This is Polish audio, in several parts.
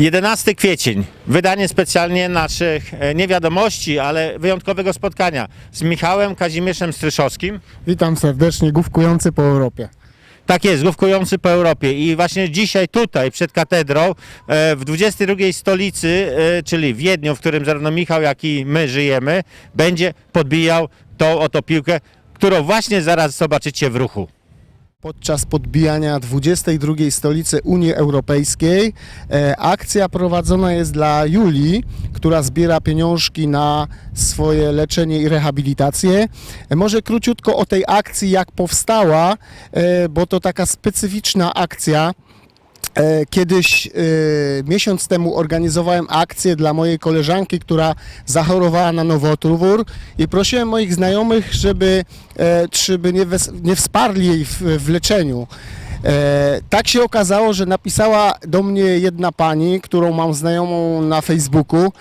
11 kwiecień, wydanie specjalnie naszych e, nie wiadomości, ale wyjątkowego spotkania z Michałem Kazimierzem Stryszowskim. Witam serdecznie, główkujący po Europie. Tak jest, główkujący po Europie i właśnie dzisiaj tutaj przed katedrą e, w 22 stolicy, e, czyli w Wiedniu, w którym zarówno Michał jak i my żyjemy, będzie podbijał tą oto piłkę, którą właśnie zaraz zobaczycie w ruchu. Podczas podbijania 22 stolicy Unii Europejskiej e, akcja prowadzona jest dla Julii, która zbiera pieniążki na swoje leczenie i rehabilitację. E, może króciutko o tej akcji, jak powstała, e, bo to taka specyficzna akcja. E, Kiedyś e, miesiąc temu organizowałem akcję dla mojej koleżanki, która zachorowała na nowotwór i prosiłem moich znajomych, żeby, e, czy by nie, nie wsparli jej w, w leczeniu. E, tak się okazało, że napisała do mnie jedna pani, którą mam znajomą na Facebooku,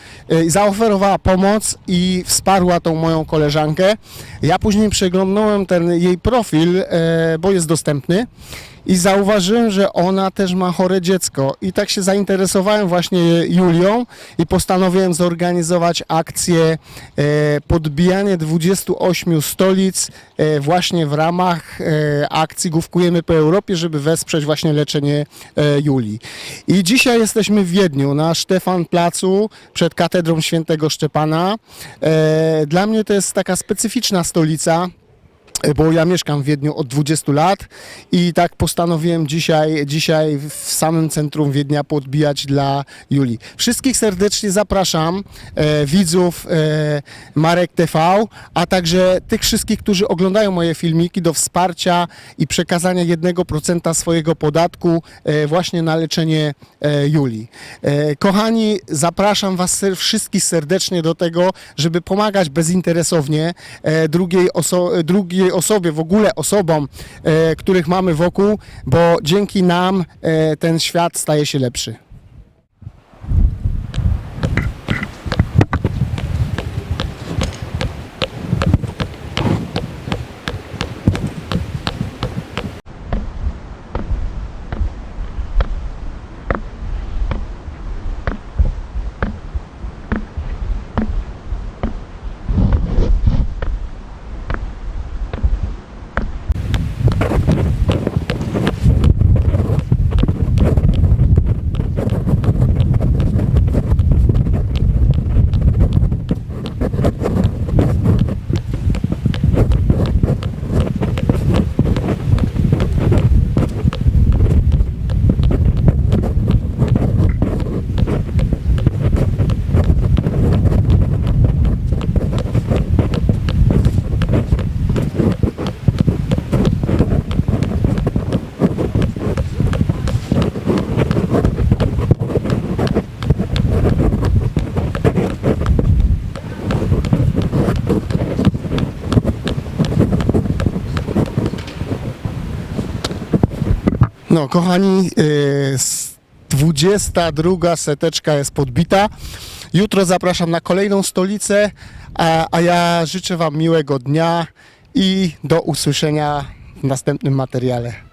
zaoferowała pomoc i wsparła tą moją koleżankę. Ja później przeglądnąłem ten jej profil, bo jest dostępny i zauważyłem, że ona też ma chore dziecko. I tak się zainteresowałem właśnie Julią i postanowiłem zorganizować akcję e, podbijanie 28 stolic e, właśnie w ramach e, akcji Główkujemy po Europie, żeby wesprzeć właśnie leczenie Julii. I dzisiaj jesteśmy w Wiedniu na Stefan Placu przed katedrą świętego Szczepana. Dla mnie to jest taka specyficzna stolica, bo ja mieszkam w Wiedniu od 20 lat i tak postanowiłem dzisiaj, dzisiaj w samym centrum Wiednia podbijać dla Julii. Wszystkich serdecznie zapraszam, e, widzów e, Marek TV, a także tych wszystkich, którzy oglądają moje filmiki do wsparcia i przekazania 1% swojego podatku e, właśnie na leczenie e, Julii. E, kochani, zapraszam Was wszystkich serdecznie do tego, żeby pomagać bezinteresownie e, drugiej, oso- drugiej osobie, w ogóle osobom, e, których mamy wokół, bo dzięki nam e, ten świat staje się lepszy. No, kochani, y, s- 22 seteczka jest podbita. Jutro zapraszam na kolejną stolicę, a, a ja życzę Wam miłego dnia i do usłyszenia w następnym materiale.